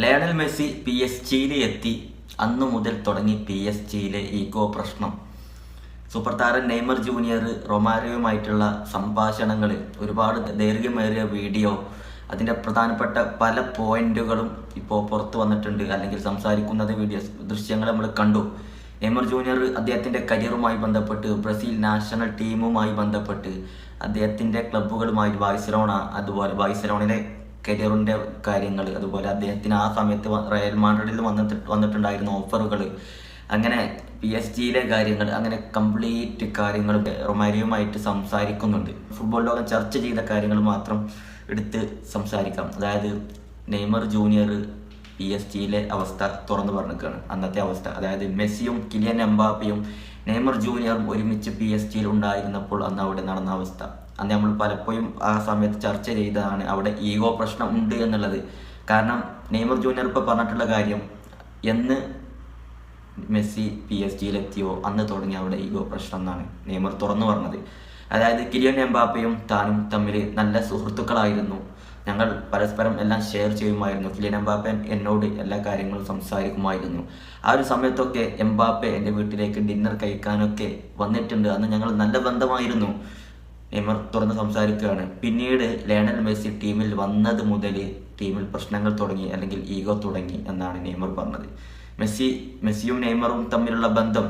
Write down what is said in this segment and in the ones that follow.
Lionel Messi P S ജിയിൽ എത്തി അന്നു മുതൽ തുടങ്ങി പി എസ് ജിയിലെ ഈഗോ പ്രശ്നം. സൂപ്പർ താരം നെയ്മർ ജൂനിയർ റൊമാരോയുമായിട്ടുള്ള സംഭാഷണങ്ങൾ ഒരുപാട് ദൈർഘ്യമേറിയ വീഡിയോ അതിന്റെ പ്രധാനപ്പെട്ട പല പോയിന്റുകളും ഇപ്പോൾ പുറത്തു വന്നിട്ടുണ്ട്. അല്ലെങ്കിൽ സംസാരിക്കുന്നത് വീഡിയോസ് ദൃശ്യങ്ങൾ നമ്മൾ കണ്ടു. നെയ്മർ ജൂനിയർ അദ്ദേഹത്തിന്റെ കരിയറുമായി ബന്ധപ്പെട്ട് ബ്രസീൽ നാഷണൽ ടീമുമായി ബന്ധപ്പെട്ട് അദ്ദേഹത്തിന്റെ ക്ലബ്ബുകളുമായി ബാഴ്സലോണ അതുപോലെ ബാഴ്സലോണിലെ കരിയറിന്റെ കാര്യങ്ങൾ അതുപോലെ അദ്ദേഹത്തിന് ആ സമയത്ത് റയൽ മാഡ്രിഡിൽ വന്നിട്ട് വന്നിട്ടുണ്ടായിരുന്ന ഓഫറുകൾ അങ്ങനെ പി എസ് ജിയിലെ കാര്യങ്ങൾ അങ്ങനെ കംപ്ലീറ്റ് കാര്യങ്ങൾ റൊമാരിയുമായിട്ട് സംസാരിക്കുന്നുണ്ട്. ഫുട്ബോൾ ലോകം ചർച്ച ചെയ്ത കാര്യങ്ങൾ മാത്രം എടുത്ത് സംസാരിക്കാം. അതായത് നെയ്മർ ജൂനിയർ പി എസ് ജിയിലെ അവസ്ഥ തുറന്നു പറഞ്ഞിരിക്കുകയാണ്. അന്നത്തെ അവസ്ഥ. അതായത് മെസ്സിയും കിലിയൻ എംബാപ്പയും നെയ്മർ ജൂനിയറും ഒരുമിച്ച് പി എസ് ജിയിൽ ഉണ്ടായിരുന്നപ്പോൾ അന്ന് അവിടെ നടന്ന അവസ്ഥ. അന്ന് നമ്മൾ പലപ്പോഴും ആ സമയത്ത് ചർച്ച ചെയ്തതാണ് അവിടെ ഈഗോ പ്രശ്നം ഉണ്ട് എന്നുള്ളത്. കാരണം നെയ്മർ ജൂനിയർ ഇപ്പോൾ പറഞ്ഞിട്ടുള്ള കാര്യം എന്ന് മെസ്സി പി എസ് ജിയിലെത്തിയോ അന്ന് തുടങ്ങി അവിടെ ഈഗോ പ്രശ്നം എന്നാണ് നെയ്മർ തുറന്നു പറഞ്ഞത്. അതായത് കിലിയൻ എംബാപ്പയും താനും തമ്മിൽ നല്ല സുഹൃത്തുക്കളായിരുന്നു. ഞങ്ങൾ പരസ്പരം എല്ലാം ഷെയർ ചെയ്യുമായിരുന്നു. കിലിയൻ എംബാപ്പൻ എന്നോട് എല്ലാ കാര്യങ്ങളും സംസാരിക്കുമായിരുന്നു. ആ ഒരു സമയത്തൊക്കെ എംബാപ്പെ എന്റെ വീട്ടിലേക്ക് ഡിന്നർ കഴിക്കാനൊക്കെ വന്നിട്ടുണ്ട്. അന്ന് ഞങ്ങൾ നല്ല ബന്ധമായിരുന്നു. നെയ്മർ തുറന്ന് സംസാരിക്കുകയാണ്. പിന്നീട് ലയണൽ മെസ്സി ടീമിൽ വന്നത് മുതൽ ടീമിൽ പ്രശ്നങ്ങൾ തുടങ്ങി അല്ലെങ്കിൽ ഈഗോ തുടങ്ങി എന്നാണ് നെയ്മർ പറഞ്ഞത്. മെസ്സി മെസ്സിയും നെയ്മറും തമ്മിലുള്ള ബന്ധം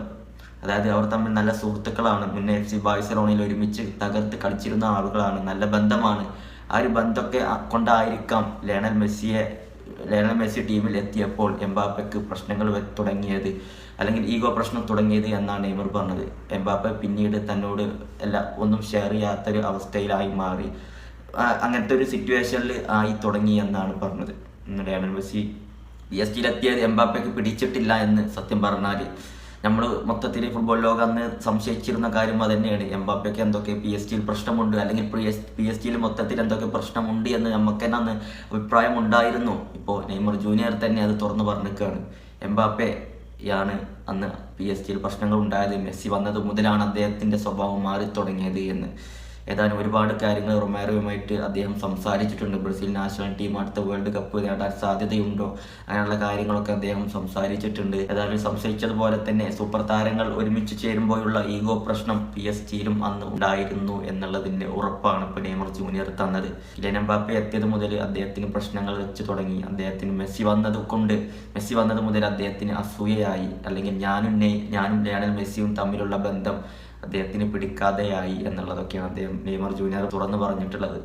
അതായത് അവർ തമ്മിൽ നല്ല സുഹൃത്തുക്കളാണ്. മുന്നേ എഫ് സി ബാഴ്സലോണയിൽ ഒരുമിച്ച് തകർത്ത് കളിച്ചിരുന്ന ആളുകളാണ്. നല്ല ബന്ധമാണ്. ആ ഒരു ബന്ധമൊക്കെ കൊണ്ടായിരിക്കാം ലയണൽ മെസ്സിയെ ലയണൽ മെസ്സി ടീമിൽ എത്തിയപ്പോൾ എംബാപ്പയ്ക്ക് പ്രശ്നങ്ങൾ തുടങ്ങിയത് അല്ലെങ്കിൽ ഈഗോ പ്രശ്നം തുടങ്ങിയത് എന്നാണ് നെയ്മർ പറഞ്ഞത്. എംബാപ്പ പിന്നീട് തന്നോട് എല്ലാ ഒന്നും ഷെയർ ചെയ്യാത്തൊരു അവസ്ഥയിലായി മാറി. അങ്ങനത്തെ ഒരു സിറ്റുവേഷനിൽ ആയി തുടങ്ങി എന്നാണ് പറഞ്ഞത്. ലയണൽ മെസ്സി എസ് ടിയിലെത്തിയത് എംബാപ്പയ്ക്ക് പിടിച്ചിട്ടില്ല എന്ന് സത്യം പറഞ്ഞാൽ നമ്മൾ മൊത്തത്തിൽ ഫുട്ബോൾ ലോകം അന്ന് സംശയിച്ചിരുന്ന കാര്യം തന്നെയാണ് എംബാപ്പയ്ക്ക് എന്തൊക്കെ പി എസ് ടിയിൽ പ്രശ്നമുണ്ട് അല്ലെങ്കിൽ പി എസ് ജിയിൽ മൊത്തത്തിൽ എന്തൊക്കെ പ്രശ്നമുണ്ട് എന്ന് നമുക്ക് തന്നെ അന്ന് അഭിപ്രായം ഉണ്ടായിരുന്നു. ഇപ്പോൾ നെയ്മർ ജൂനിയർ തന്നെ അത് തുറന്നു പറഞ്ഞിരിക്കുകയാണ് എംബാപ്പെ യാണ് അന്ന് പി എസ് ടിയിൽ പ്രശ്നങ്ങൾ ഉണ്ടായത്. മെസ്സി വന്നത് മുതലാണ് അദ്ദേഹത്തിന്റെ സ്വഭാവം മാറി തുടങ്ങിയത് എന്ന്. ഏതാനും ഒരുപാട് കാര്യങ്ങൾ റൊമാരോയുമായിട്ട് അദ്ദേഹം സംസാരിച്ചിട്ടുണ്ട്. ബ്രസീൽ നാഷണൽ ടീം അടുത്ത വേൾഡ് കപ്പ് നേടാൻ സാധ്യതയുണ്ടോ? അങ്ങനെയുള്ള കാര്യങ്ങളൊക്കെ അദ്ദേഹം സംസാരിച്ചിട്ടുണ്ട്. ഏതായാലും സംശയിച്ചതുപോലെ തന്നെ സൂപ്പർ താരങ്ങൾ ഒരുമിച്ച് ചേരുമ്പോഴുള്ള ഈഗോ പ്രശ്നം പി എസ് ജിയിലും അന്ന് ഉണ്ടായിരുന്നു എന്നുള്ളതിന്റെ ഉറപ്പാണ് ഇപ്പോൾ നെയ്മർ ജൂനിയർ തന്നത്. കിലിയൻ എംബാപ്പെ എത്തിയത് മുതൽ അദ്ദേഹത്തിന് പ്രശ്നങ്ങൾ വെച്ച് തുടങ്ങി. അദ്ദേഹത്തിന് മെസ്സി വന്നത് കൊണ്ട് മെസ്സി വന്നത് മുതൽ അദ്ദേഹത്തിന് അസൂയയായി. അല്ലെങ്കിൽ ഞാനും ഞാനും ലയണൽ മെസ്സിയും തമ്മിലുള്ള ബന്ധം അദ്ദേഹത്തിന് പിടിക്കാതെയായി എന്നുള്ളതൊക്കെയാണ് അദ്ദേഹം നെയ്മർ ജൂനിയർ തുറന്നു പറഞ്ഞിട്ടുള്ളത്.